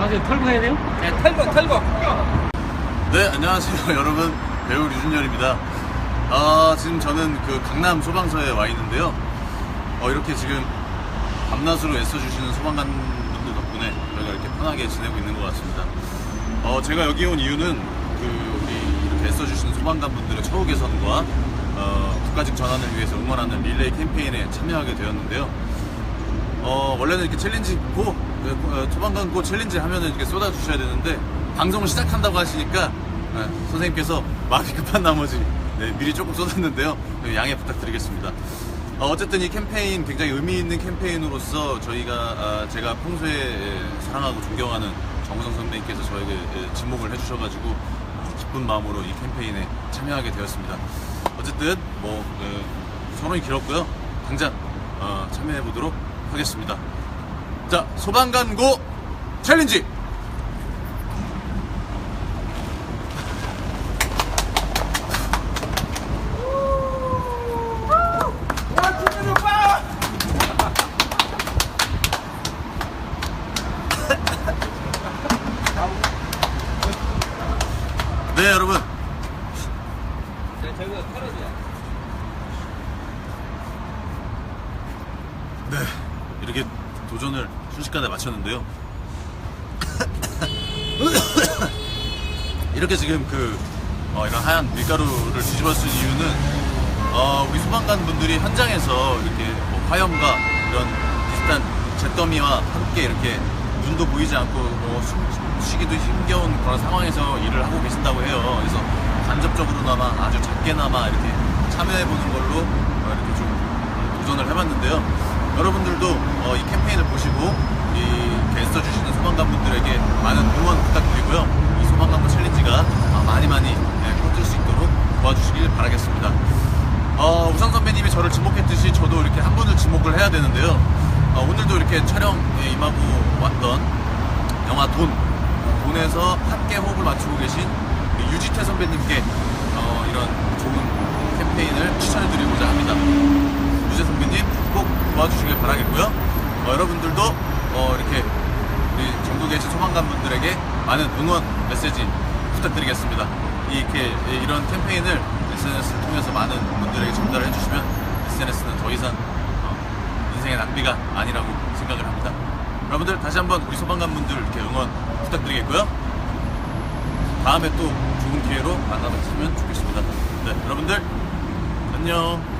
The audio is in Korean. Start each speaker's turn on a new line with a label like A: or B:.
A: 아, 저 털고 해야 돼요?
B: 네 탈거 탈거
C: 네, 안녕하세요, 여러분. 배우 류준열입니다. 아, 지금 저는 그 강남 소방서에 와 있는데요. 어, 이렇게 지금 밤낮으로 애써주시는 소방관 분들 덕분에 저희가 이렇게 편하게 지내고 있는 것 같습니다. 어, 제가 여기 온 이유는 그 우리 이렇게 애써주시는 소방관 분들의 처우 개선과 어, 국가직 전환을 위해서 응원하는 릴레이 캠페인에 참여하게 되었는데요. 어, 원래는 이렇게 챌린지 고, 그, 어, 소방관 고 챌린지 하면은 이렇게 쏟아주셔야 되는데, 방송을 시작한다고 하시니까, 어, 선생님께서 마음이 급한 나머지, 네, 미리 조금 쏟았는데요. 네, 양해 부탁드리겠습니다. 어, 어쨌든 이 캠페인 굉장히 의미 있는 캠페인으로서 저희가, 아, 제가 평소에 예, 사랑하고 존경하는 정우성 선배님께서 저에게 예, 지목을 해주셔가지고, 어, 기쁜 마음으로 이 캠페인에 참여하게 되었습니다. 어쨌든, 뭐, 예, 서론이 길었고요. 당장, 어, 참여해 보도록 하겠습니다. 자, 소방관고 챌린지! 네, 여러분.
B: 네
C: 이렇게 도전을 순식간에 마쳤는데요. 이렇게 지금 그 어, 이런 하얀 밀가루를 뒤집어 쓴 이유는 어, 우리 소방관 분들이 현장에서 이렇게 뭐 화염과 이런 비슷한 잿더미와 함께 이렇게 눈도 보이지 않고 뭐 숨 쉬기도 힘겨운 그런 상황에서 일을 하고 계신다고 해요. 그래서 간접적으로나마 아주 작게나마 이렇게 참여해보는 걸로 어, 이렇게 좀 도전을 해봤는데요. 여러분들도 어, 이 캠페인을 보시고 이 애써 주시는 소방관분들에게 많은 응원 부탁드리고요. 이 소방관분 챌린지가 아, 많이 많이 네, 커질 수 있도록 도와주시길 바라겠습니다. 어, 우상 선배님이 저를 지목했듯이 저도 이렇게 한 분을 지목을 해야 되는데요. 어, 오늘도 이렇게 촬영에 임하고 왔던 영화 돈, 돈에서 함께 호흡을 맞추고 계신 유지태 선배님께 어, 이런 좋은 캠페인을 추천해드리고자 합니다. 유재 선배님 꼭 도와주시길 바라겠고요. 어, 여러분들도 어, 이렇게 우리 전국에 계신 소방관분들에게 많은 응원 메시지 부탁드리겠습니다. 이렇게 이런 캠페인을 SNS를 통해서 많은 분들에게 전달을 해주시면 SNS는 더 이상 어, 인생의 낭비가 아니라고 생각을 합니다. 여러분들 다시 한번 우리 소방관분들 이렇게 응원 부탁드리겠고요. 다음에 또 좋은 기회로 만나뵙으면 좋겠습니다. 네, 여러분들 안녕.